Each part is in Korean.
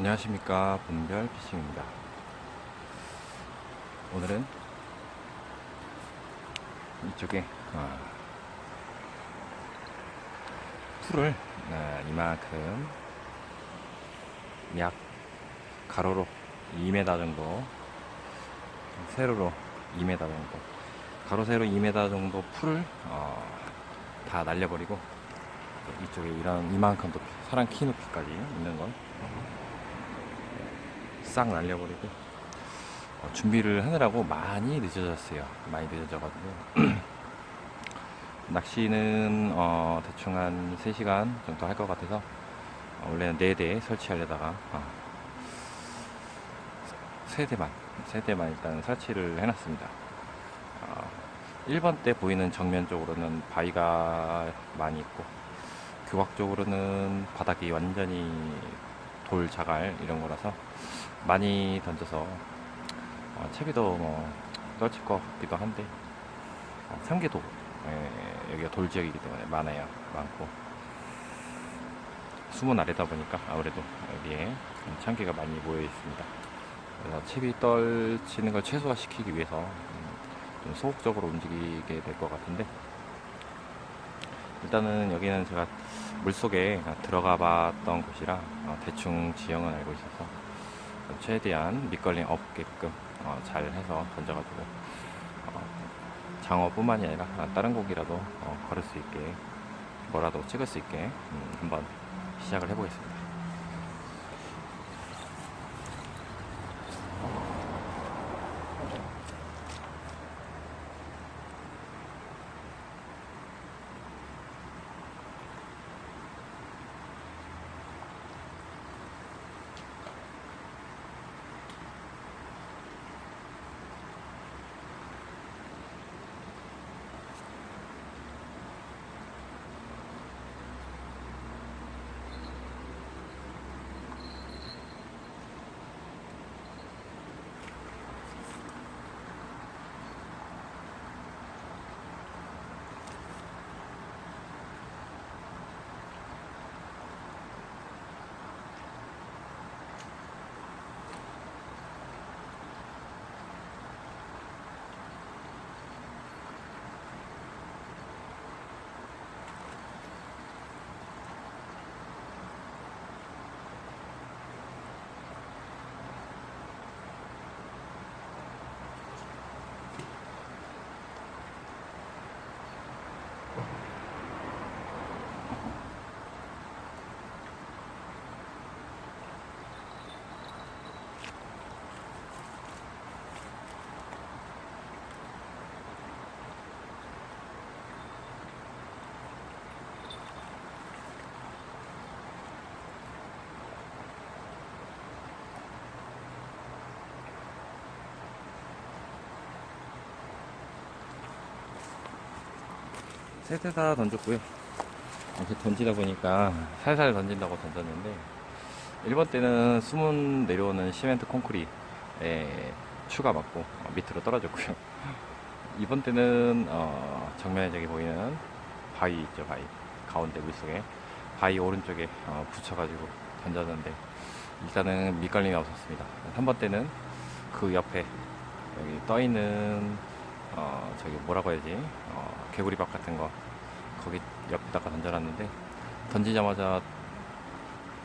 안녕하십니까. 분별 피싱입니다. 오늘은 이쪽에 어, 풀을 어, 이만큼 약 가로로 2m 정도 세로로 2m 정도 가로 세로 2m 정도 풀을 어, 다 날려버리고 이쪽에 이런 이만큼 높이 사람 키 높이까지 있는 걸 싹 날려버리고 어, 준비를 하느라고 많이 늦어졌어요. 많이 늦어져가지고 낚시는 어, 대충 한 3시간 정도 할 것 같아서 어, 원래는 4대 설치하려다가 어, 3대만 3대만 일단 설치를 해놨습니다. 어, 1번 때 보이는 정면 쪽으로는 바위가 많이 있고 교각 쪽으로는 바닥이 완전히 돌 자갈 이런 거라서 많이 던져서 어, 채비도 뭐 떨칠 것 같기도 한데 어, 삼계도 예, 여기가 돌 지역이기 때문에 많아요 많고. 숨은 아래다 보니까 아무래도 여기에 참개가 많이 모여 있습니다. 그래서 채비 떨치는 걸 최소화시키기 위해서 음, 좀 소극적으로 움직이게 될 것 같은데 일단은 여기는 제가 물속에 들어가 봤던 곳이라 어, 대충 지형은 알고 있어서 최대한 밑걸림 없게끔 어, 잘 해서 던져가지고 어, 장어뿐만이 아니라 다른 고기라도 어, 걸을 수 있게 뭐라도 찍을 수 있게 음, 한번 시작을 해보겠습니다. 세 대 다 던졌고요. 이렇게 던지다 보니까 살살 던진다고 던졌는데 1번 때는 수문 내려오는 시멘트 콘크리트에 추가 맞고 어, 밑으로 떨어졌고요. 2번 때는 어, 정면에 저기 보이는 바위 있죠 바위 가운데 물속에 바위 오른쪽에 어, 붙여가지고 던졌는데 일단은 밑걸림이 없었습니다. 3번 때는 그 옆에 여기 떠 있는 어, 저기 뭐라고 해야지? 어, 개구리밥 같은 거 거기 옆에다가 던져놨는데 던지자마자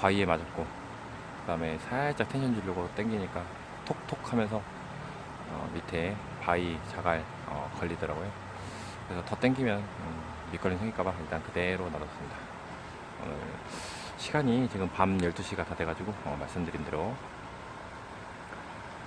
바위에 맞았고 그 다음에 살짝 텐션 주려고 당기니까 톡톡 하면서 어, 밑에 바위 자갈 어, 걸리더라고요. 그래서 더 당기면 음, 밑걸림 생길까봐 일단 그대로 놔뒀습니다. 오늘 시간이 지금 밤 12시가 다 돼가지고 어, 말씀드린 대로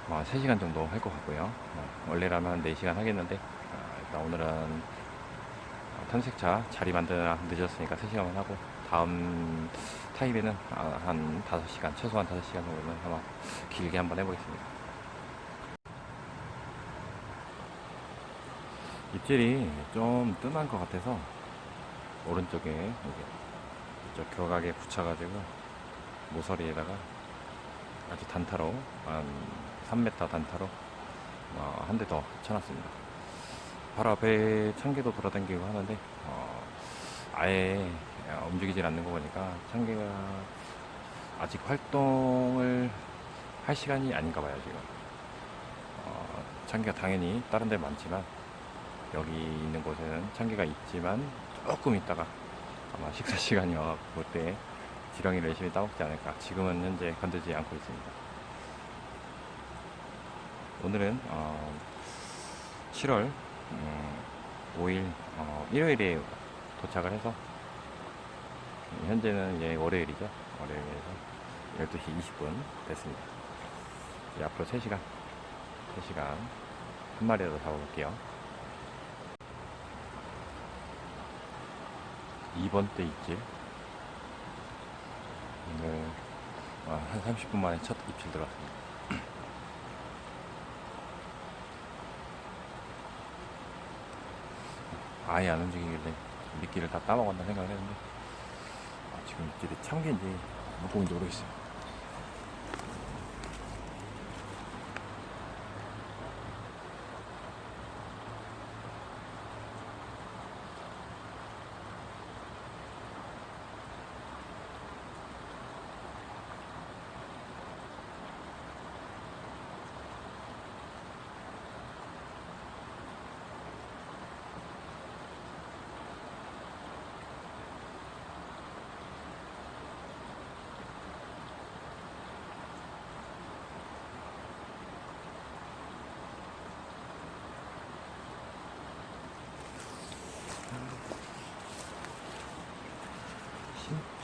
어, 3시간 정도 할 것 같고요. 어, 원래라면 한 4시간 하겠는데, 어, 일단 오늘은 어, 탐색차 자리 만드느라 늦었으니까 3시간만 하고, 다음 타임에는 아, 한 5시간, 최소한 5시간 정도는 아마 길게 한번 해보겠습니다. 입질이 좀 뜸한 것 같아서, 오른쪽에, 여기, 이쪽 교각에 붙여가지고, 모서리에다가 아주 단타로 한 3m 단타로 어, 한 대 더 쳐놨습니다. 바로 앞에 참개도 돌아다니고 하는데 어, 아예 어, 움직이질 않는 거 보니까 참개가 아직 활동을 할 시간이 아닌가 봐요, 지금. 어, 참기가 당연히 다른 데 많지만, 여기 있는 곳에는 참기가 있지만, 조금 있다가 아마 식사 시간이 와갖고 그때 지렁이를 열심히 따먹지 않을까. 지금은 현재 건들지 않고 있습니다. 오늘은 어, 7월 5일 어, 일요일에 도착을 해서 현재는 이제 월요일이죠. 월요일에서 12시 20분 됐습니다. 이제 앞으로 3시간, 3시간 한 마리라도 잡아볼게요. 2번 때 입질. 오늘 아, 한 30분 만에 첫 입질 들어왔습니다. 아예 안 움직이길래 미끼를 다 따먹었나 생각을 했는데 아, 지금 입질이 참개인지 물고기인지 모르겠어요.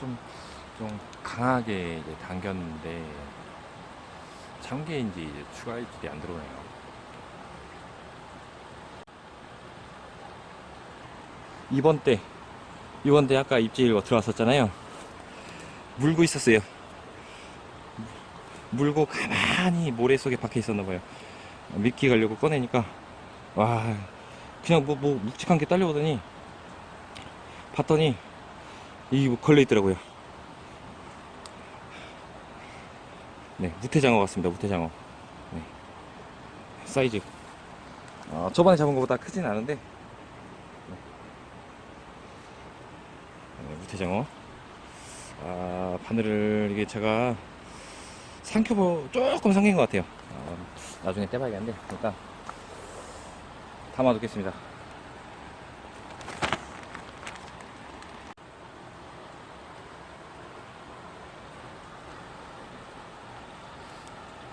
좀, 좀 강하게 이제 당겼는데 참개인지 이제 추가 입질이 안 들어오네요. 이번 때, 이번 때 아까 입질 들어왔었잖아요. 물고 있었어요. 물고 가만히 모래 속에 박혀 있었나 봐요. 미끼 가려고 꺼내니까 와 그냥 뭐, 뭐 묵직한 게 딸려오더니 봤더니 이뭐 걸려 있더라고요. 네, 무태장어 같습니다. 무태장어. 네. 사이즈. 어, 저번에 잡은 것보다 크진 않은데. 네. 네, 무태장어. 아, 바늘을 이게 제가 삼켜보 조금 삼킨 것 같아요. 어, 나중에 떼봐야겠는데 일단 담아두겠습니다.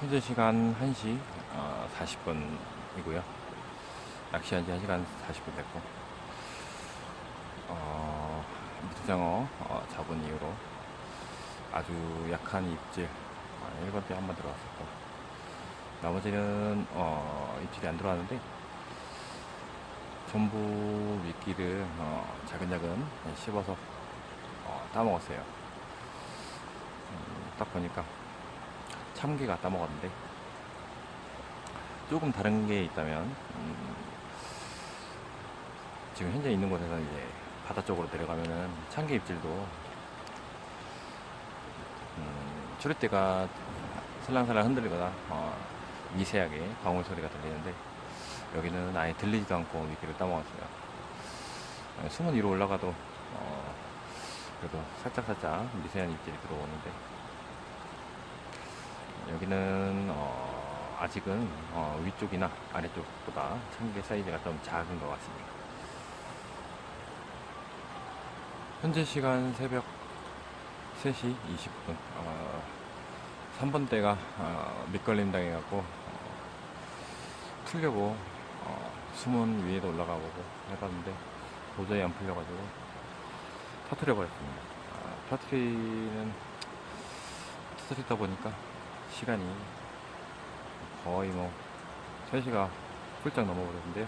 현재 시간 1시 어, 40분이고요. 낚시한 지 1시간 40분 됐고, 어, 미트장어 어, 잡은 이후로 아주 약한 입질, 어, 1번 때 한 번 들어왔었고, 나머지는 어, 입질이 안 들어왔는데, 전부 미끼를 어, 자근자근 씹어서 어, 따먹었어요. 음, 딱 보니까 참개가 따먹었는데 조금 다른 게 있다면 음, 지금 현재 있는 곳에서 이제 바다 쪽으로 내려가면은 참개 입질도 음, 초리대가 살랑살랑 흔들리거나 어, 미세하게 방울 소리가 들리는데 여기는 아예 들리지도 않고 미끼를 따먹었어요. 어, 숨은 위로 올라가도 어, 그래도 살짝살짝 미세한 입질이 들어오는데 여기는 어, 아직은 어, 위쪽이나 아래쪽보다 참개 사이즈가 좀 작은 것 같습니다. 현재 시간 새벽 3시 20분. 어, 3번대가 어, 밑걸림 당해갖고 어, 풀려고 어, 수문 위에도 올라가 보고 해봤는데 도저히 안 풀려가지고 터트려 버렸습니다. 아, 터트리는 터트리다 보니까 시간이 거의 뭐 3시가 훌쩍 넘어버렸는데요.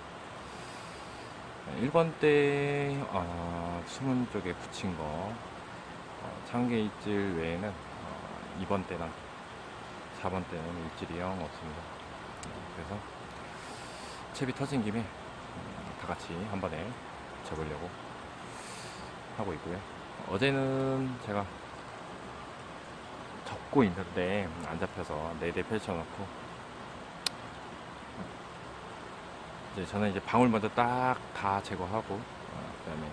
1번 때 어, 수문 쪽에 붙인 거 어, 창계 입질 외에는 어, 2번 때랑 4번 때는 입질이 영 없습니다. 어, 그래서 채비 터진 김에 음, 다 같이 한 번에 접으려고 하고 있고요. 어제는 제가 접고 있는데 안 잡혀서 네 대 펼쳐놓고 이제 저는 이제 방울 먼저 딱 다 제거하고 어, 그다음에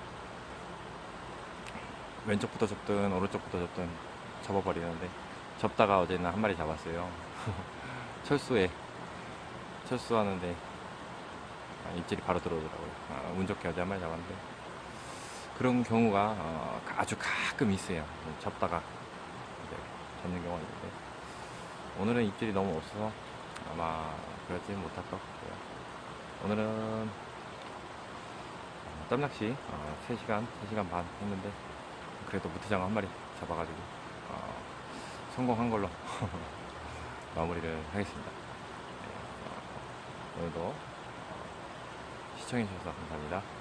왼쪽부터 접든 오른쪽부터 접든 접어버리는데 접다가 어제는 한 마리 잡았어요. 철수에 철수하는데 아, 입질이 바로 들어오더라고요. 아, 운 좋게 어제 한 마리 잡았는데 그런 경우가 어, 아주 가끔 있어요. 접다가 잡는 경우가 있는데 오늘은 입질이 너무 없어서 아마 그러지 못할 것 같고요. 오늘은 어, 땀낚시 어, 3시간, 3시간 반 했는데 그래도 무트장어 한 마리 잡아가지고 어, 성공한 걸로 마무리를 하겠습니다. 네, 어, 오늘도 어, 시청해주셔서 감사합니다.